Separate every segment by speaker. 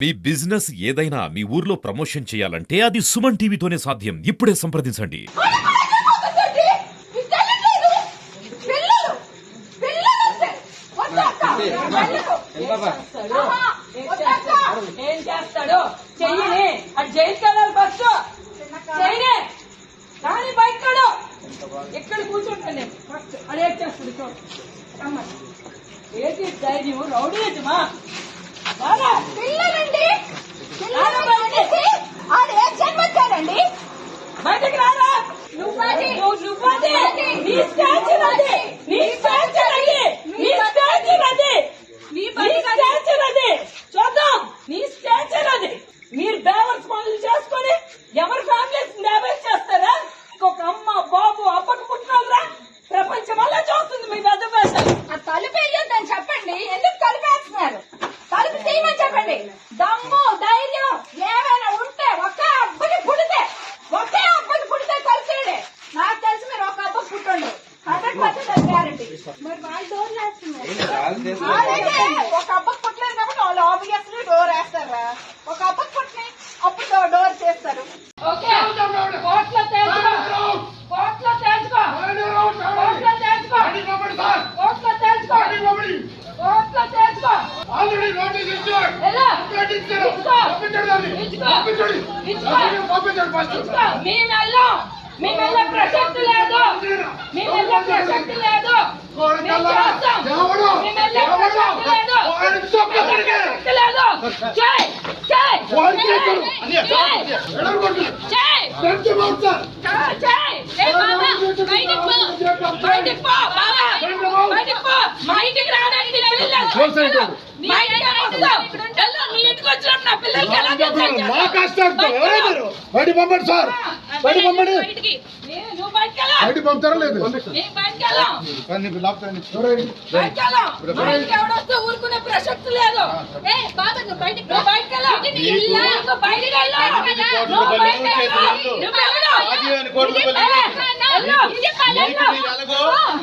Speaker 1: మీ business ఏదైనా మీ ఊర్లో promotion చేయాలంటే అది సుమన్ టీవీతోనే సాధ్యం ఇప్పుడే సంప్రదించండి
Speaker 2: ఎక్కడ కూర్చుంటాను ధైర్యం రౌడీయజమా బాగా
Speaker 3: పిల్లలండి. పిల్లలండి. ఆడే జన్మచ్చారండి
Speaker 2: బయటకు రారా? నువ్వది. నువ్వు నువ్వది. నీ స్టాచ్యూ అది నీ స్టాచ్యూ అది నీ స్టాచ్యూ అది నీ స్టాచ్యూ అది చూద్దాం. నీ స్టాచ్యూ అది మీరు డ్రైవర్స్ పనులు చేసుకొని ఎవరి
Speaker 3: గ్యారంటీ మరి వాళ్ళు డోర్ వేస్తున్నారు. అలాగే ఒక అబ్బకి పుట్టలేదు కాబట్టి వాళ్ళు ఆబ్వియస్లీ డోర్ వేస్తారా? ఒక పుట్టినాయి అప్పుడు డోర్ చేస్తారు.
Speaker 2: ఓకే. కోట్ల తేల్చుకో. కోట్ల తేల్చుకో. కోట్ల తేల్చుకో. కోట్ల తేల్చుకో. కోట్ల తేల్చుకో.
Speaker 4: ఆల్రెడీ నోటీస్
Speaker 2: ఇచ్చుకో.
Speaker 4: పంపించండి ఫస్ట్
Speaker 2: మేము చేస్తాం. మీ మెల్ల ప్రసక్తి లేదు. మీ ప్రసక్తి లేదు.
Speaker 4: బయట పంపండి సార్. బయట పంపండి.
Speaker 2: బయటికి.
Speaker 4: బయట పంపుతారా లేదు
Speaker 2: ఊరుకునే ప్రసక్తి.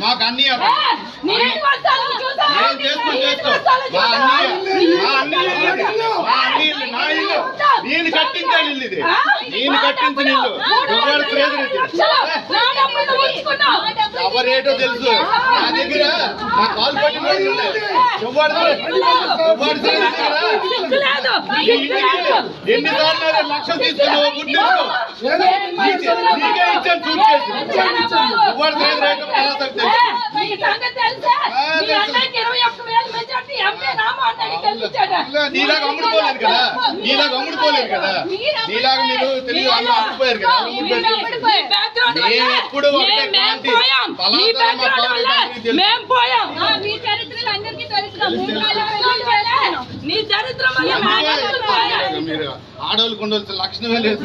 Speaker 5: మీకు అన్ని నేను కట్టించాను ఇల్లు ఇది? నేను కట్టించిన ఇల్లు. ఎవరేటో తెలుసు నా దగ్గర నా కాల్ పట్టిన వాళ్ళు ఉన్నాయి. ఎవరు ఎవరు దగ్గర
Speaker 2: సిగ్గు లేదు.
Speaker 5: ఈ ఇంటికి ఎన్నిసార్లు నేను లక్షలు తీసుకున్నావు గుడ్డెలు నీకే ఇచ్చాను ఎవరు రేటు నీలాగా అమ్ముడుపోలేదు కదా నీలాగా అమ్ముడుపోలేదు కదా. నీలాగా మీరు అన్న అమ్ముడుపోయారు కదా. మేము ఎప్పుడు ఆడవాళ్ళకు ఉండవలసిన లక్షణమే లేదు.